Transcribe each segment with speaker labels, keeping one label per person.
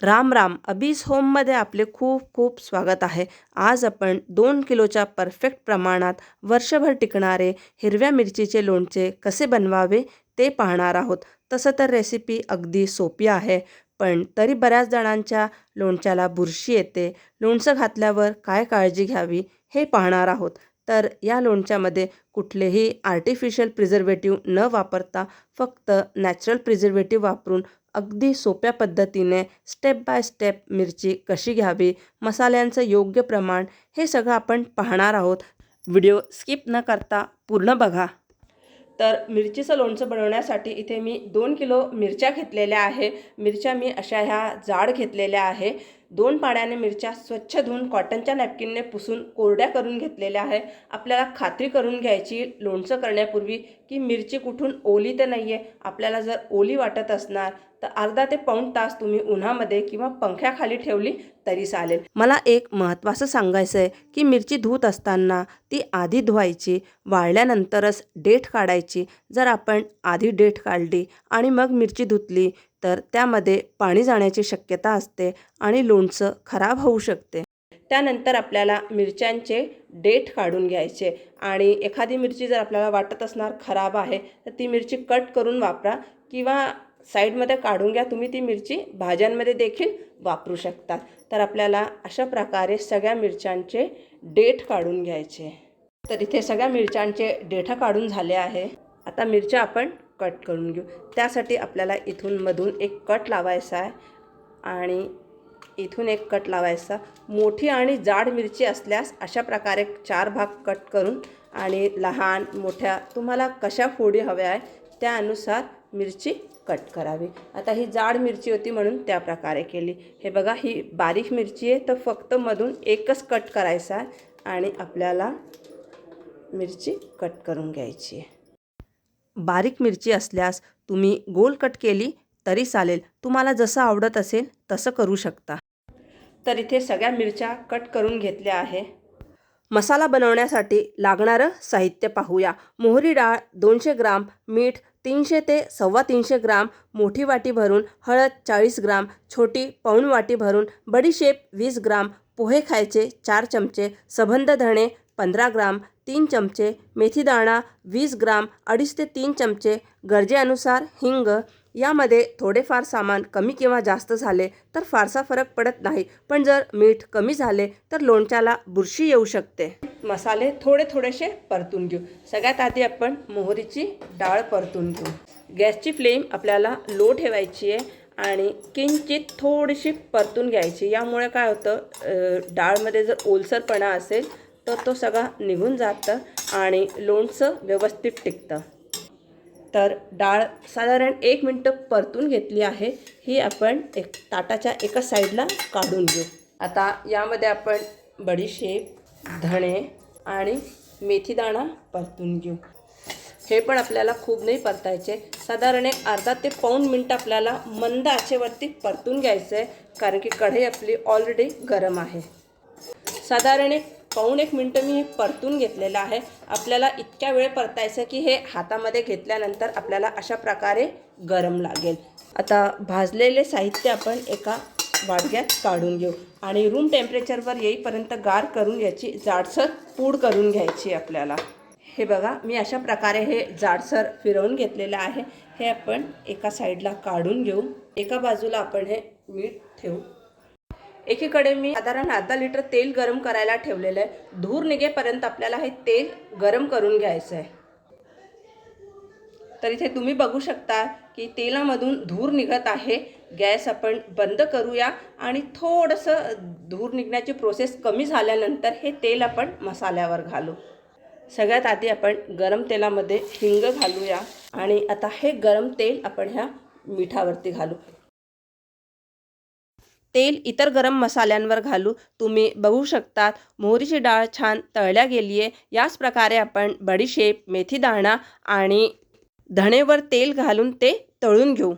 Speaker 1: राम राम. अबीस होममध्ये आपले खूप खूप स्वागत आहे. आज आपण दोन किलोच्या परफेक्ट प्रमाणात वर्षभर टिकणारे हिरव्या मिरचीचे लोणचे कसे बनवावे ते पाहणार आहोत. तसं तर रेसिपी अगदी सोपी आहे पण तरी बऱ्याच जणांच्या लोणच्याला बुरशी येते. लोणचं घातल्यावर काय काळजी घ्यावी हे पाहणार आहोत. तर या लोणच्यामध्ये कुठलेही आर्टिफिशियल प्रिझर्वेटिव्ह न वापरता फक्त नॅचरल प्रिझर्वेटिव्ह वापरून अगदी सोप्या पद्धतीने स्टेप बाय स्टेप मिरची कशी घ्यावी मसाल्यांचं योग्य प्रमाण हे सगळं आपण पाहणार आहोत. व्हिडिओ स्किप न करता पूर्ण बघा. तर मिरचीचं लोणचं बनवण्यासाठी इथे मी दोन किलो मिरच्या घेतलेल्या आहे. मिरच्या मी अशा ह्या जाड घेतलेल्या आहे. दोन पाण्याने मिरच्या स्वच्छ धुवून कॉटनच्या नॅपकिनने पुसून कोरड्या करून घेतलेल्या आहे. आपल्याला खात्री करून घ्यायची लोणचं करण्यापूर्वी की मिरची कुठून ओली तर नाही आहे आपल्याला जर ओली वाटत असणार तर अर्धा ते पाऊण तास तुम्ही उन्हामध्ये किंवा पंख्याखाली ठेवली तरी चालेल. मला एक महत्त्वाचं सांगायचं आहे की मिरची धुत असताना ती आधी धुवायची वाळल्यानंतरच डेठ काढायची. जर आपण आधी डेठ काढली आणि मग मिरची धुतली तर त्यामध्ये पाणी जाण्याची शक्यता असते आणि लोणचं खराब होऊ शकते. त्यानंतर आपल्याला मिरच्यांचे डेठ काढून घ्यायचे आणि एखादी मिरची जर आपल्याला वाटत असणार खराब आहे तर ती मिरची कट करून वापरा किंवा साईडमध्ये काढून घ्या. तुम्ही ती मिरची भाज्यांमध्ये देखील वापरू शकता तर आपल्याला अशा प्रकारे सगळ्या मिरच्यांचे डेठ काढून घ्यायचे. तर इथे सगळ्या मिरच्यांचे डेठा काढून झाले आहे. आता मिरच्या आपण कट करून घेऊ. त्यासाठी आपल्याला इथून मधून एक कट लावायचा आहे आणि इथून एक कट लावायचा. मोठी आणि जाड मिरची असल्यास अशा प्रकारे चार भाग कट करून आणि लहान मोठ्या तुम्हाला कशा फोडी हव्या आहे त्यानुसार मिरची कट करावी. आता ही जाड मिरची होती म्हणून त्या प्रकारे केली. हे बघा ही बारीक मिरची आहे तर फक्त मधून एकच कट करायचा आहे आणि आपल्याला मिरची कट करून घ्यायची आहे. बारीक मिरची असल्यास तुम्ही गोल कट केली तरी चालेल. तुम्हाला जसं आवडत असेल तसं करू शकता. तर इथे सगळ्या मिरच्या कट करून घेतल्या आहे. मसाला बनवण्यासाठी लागणारं साहित्य पाहूया. मोहरी डाळ दोनशे ग्राम मीठ तीनशे ते सव्वा तीनशे ग्राम मोठी वाटी भरून हळद चाळीस ग्राम छोटी पाऊण वाटी भरून बडीशेप वीस ग्राम पोहे खायचे चार चमचे सबंध धणे पंधरा ग्राम तीन चमचे मेथीदाणा वीस ग्राम अडीच ते तीन चमचे गरजेनुसार हिंग. यामध्ये थोडेफार सामान कमी किंवा जास्त झाले तर फारसा फरक पडत नाही पण जर मीठ कमी झाले तर लोणच्याला बुरशी येऊ शकते. मसाले थोडे थोडेसे परतून घेऊ. सगळ्यात आधी आपण मोहरीची डाळ परतून घेऊ. गॅसची फ्लेम आपल्याला लो ठेवायची आहे आणि किंचित थोडीशी परतून घ्यायची. यामुळे काय होतं डाळमध्ये जर ओलसरपणा असेल तर तो सगळा निघून जातं आणि लोणचं व्यवस्थित टिकतं. तर डाळ साधारण एक मिनटं परतून घेतली आहे. ही आपण एक ताटाच्या एका साईडला काढून घेऊ. आता यामध्ये आपण बडीशेप धणे आणि मेथीदाणा परतून घेऊ. हे पण आपल्याला खूप नाही परतायचे. साधारण एक अर्धा ते पाऊन मिनटं आपल्याला मंद आचेवरती परतून घ्यायचं आहे कारण की कढई आपली ऑलरेडी गरम आहे. साधारण एक पाऊण एक मिनटं मी हे परतून घेतलेलं आहे. आपल्याला इतक्या वेळ परतायचं की हे हातामध्ये घेतल्यानंतर आपल्याला अशा प्रकारे गरम लागेल. आता भाजलेले साहित्य आपण एका वाडग्यात काढून घेऊ. आणि रूम टेम्परेचरवर येईपर्यंत गार करून याची जाडसर पूड करून घ्यायची आपल्याला. हे बघा मी अशा प्रकारे हे जाडसर फिरवून घेतलेलं आहे. हे आपण एका साईडला काढून घेऊ. एका बाजूला आपण हे मीठ ठेवू. एकीकडे मी साधारण अर्धा लिटर तेल गरम करायला ठेवलेलं आहे. धूर निघेपर्यंत आपल्याला हे तेल गरम करून घ्यायचं आहे. तर इथे तुम्ही बघू शकता की तेलामधून धूर निघत आहे. गॅस आपण बंद करूया आणि थोडंसं धूर निघण्याची प्रोसेस कमी झाल्यानंतर हे तेल आपण मसाल्यावर घालू. सगळ्यात आधी आपण गरम तेलामध्ये हिंग घालूया आणि आता हे गरम तेल आपण ह्या मिठावरती घालू. तेल इतर गरम मसाल्यांवर घालू. तुम्ही बघू शकतात मोहरीची डाळ छान तळल्या गेली आहे. याच प्रकारे आपण बडीशेप मेथीदाणा आणि धणेवर तेल घालून ते तळून घेऊ.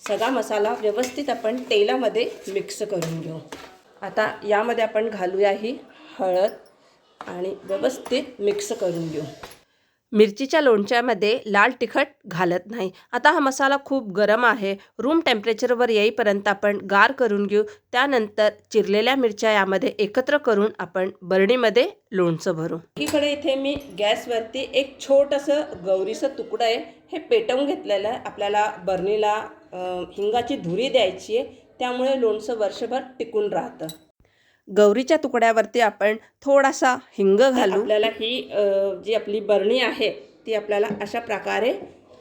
Speaker 1: सगळा मसाला व्यवस्थित आपण तेलामध्ये मिक्स करून घेऊ. आता यामध्ये आपण घालूया ही हळद आणि व्यवस्थित मिक्स करून घेऊ. मिरचीच्या लोणच्यामध्ये लाल तिखट घालत नाही. आता हा मसाला खूप गरम आहे. रूम टेम्परेचरवर येईपर्यंत आपण गार करून घेऊ. त्यानंतर चिरलेल्या मिरच्या यामध्ये एकत्र करून आपण बरणीमध्ये लोणचं भरू. एकीकडे इथे मी गॅसवरती एक छोटंसं गौरीचं तुकडं आहे. हे पेटवून घेतलेलं आहे. आपल्याला बरणीला हिंगाची धुरी द्यायची आहे. त्यामुळे लोणचं वर्षभर टिकून राहतं. गौरीच्या तुकड्यावरती आपण थोडासा हिंग घालू. आपल्याला ही जी आपली बरणी आहे ती आपल्याला अशा प्रकारे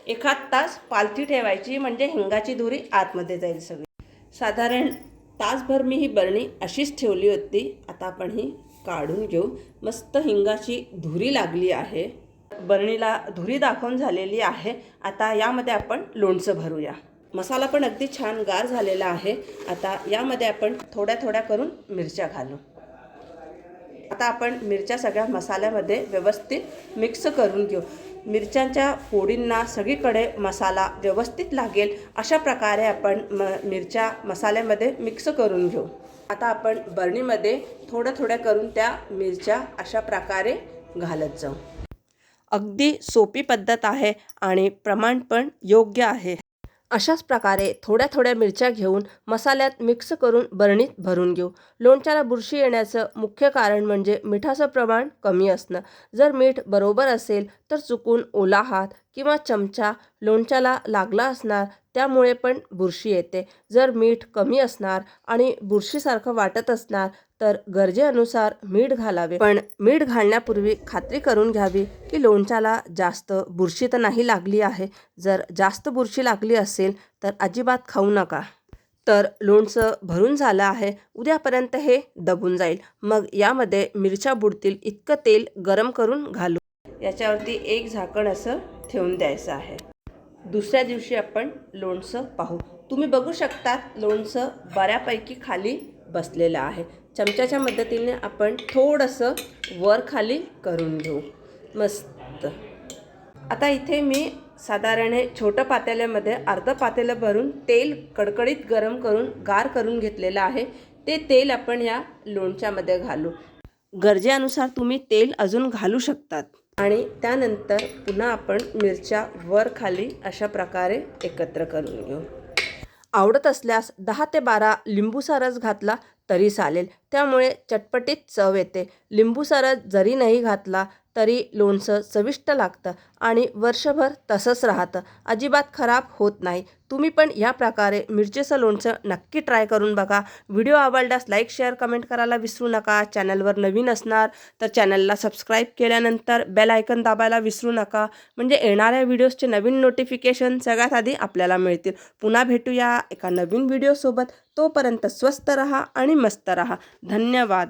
Speaker 1: एखाद तास पालथी ठेवायची म्हणजे हिंगाची धुरी आतमध्ये जाईल सगळी. साधारण तासभर मी ही बरणी अशीच ठेवली होती. आता आपण ही काढून घेऊ. मस्त हिंगाची धुरी लागली आहे. बरणीला धुरी दाखवून झालेली आहे. आता यामध्ये आपण लोणचं भरूया. मसाला पण अगदी छान गार झालेला आहे. आता यामध्ये आपण थोड्या थोड्या करून मिरच्या घालू. आता आपण मिरच्या सगळ्या मसाल्यामध्ये व्यवस्थित मिक्स करून घेऊ. मिरच्यांच्या फोडींना सगळीकडे मसाला व्यवस्थित लागेल अशा प्रकारे आपण म मिरच्या मसाल्यामध्ये मिक्स करून घेऊ. आता आपण बरणीमध्ये थोड्या थोड्या करून त्या मिरच्या अशा प्रकारे घालत जाऊ. अगदी सोपी पद्धत आहे आणि प्रमाण पण योग्य आहे. अशाच प्रकारे थोड्या थोड्या मिरच्या घेऊन मसाल्यात मिक्स करून बरणीत भरून घेऊ. लोणच्याला बुरशी येण्याचं मुख्य कारण म्हणजे मिठाचं प्रमाण कमी असणं. जर मीठ बरोबर असेल तर चुकून ओला हात किंवा चमचा लोणच्याला लागला असणार त्यामुळे पण बुरशी येते. जर मीठ कमी असणार आणि बुरशीसारखं वाटत असणार तर गरजेनुसार मीठ घालावे. पण मीठ घालण्यापूर्वी खात्री करून घ्यावी की लोणच्याला जास्त बुरशी तर नाही लागली आहे. जर जास्त बुरशी लागली असेल तर अजिबात खाऊ नका. तर लोणचं भरून झालं आहे. उद्यापर्यंत हे दबून जाईल. मग यामध्ये मिरच्या बुडतील. इतकं तेल गरम करून घालू. याच्यावरती एक झाकण असं ठेवून द्यायचं आहे. दुसऱ्या दिवशी आपण लोणचं पाहू. तुम्ही बघू शकता लोणचं बऱ्यापैकी खाली बसलेलं आहे. चमच्याच्या मदतीने आपण थोडंसं वर खाली करून घेऊ. मस्त. आता इथे मी साधारण हे छोटं पातेल्यामध्ये अर्धं पातेलं भरून तेल कडकडीत गरम करून गार करून घेतलेलं आहे. ते तेल आपण या लोणच्यामध्ये घालू. गरजेनुसार तुम्ही तेल अजून घालू शकतात. आणि त्यानंतर पुन्हा आपण मिरच्या वर खाली अशा प्रकारे एकत्र करून घेऊ. आवडत असल्यास दहा ते बारा लिंबूचा रस घातला तरी चालेल. त्यामुळे चटपटीत चव येते. लिंबूचा रस जरी नाही घातला तरी लोणचं चविष्ट लागतं आणि वर्षभर तसंच राहतं. अजिबात खराब होत नाही. तुम्ही पण या प्रकारे मिरचीचं लोणचं नक्की ट्राय करून बघा. व्हिडिओ आवडल्यास लाईक शेअर कमेंट करायला विसरू नका. चॅनलवर नवीन असणार तर चॅनलला सबस्क्राईब केल्यानंतर बेल आयकन दाबायला विसरू नका. म्हणजे येणाऱ्या व्हिडिओजचे नवीन नोटिफिकेशन सगळ्यात आधी आपल्याला मिळतील. पुन्हा भेटूया एका नवीन व्हिडिओसोबत. तोपर्यंत स्वस्त रहा आणि मस्त रहा. धन्यवाद.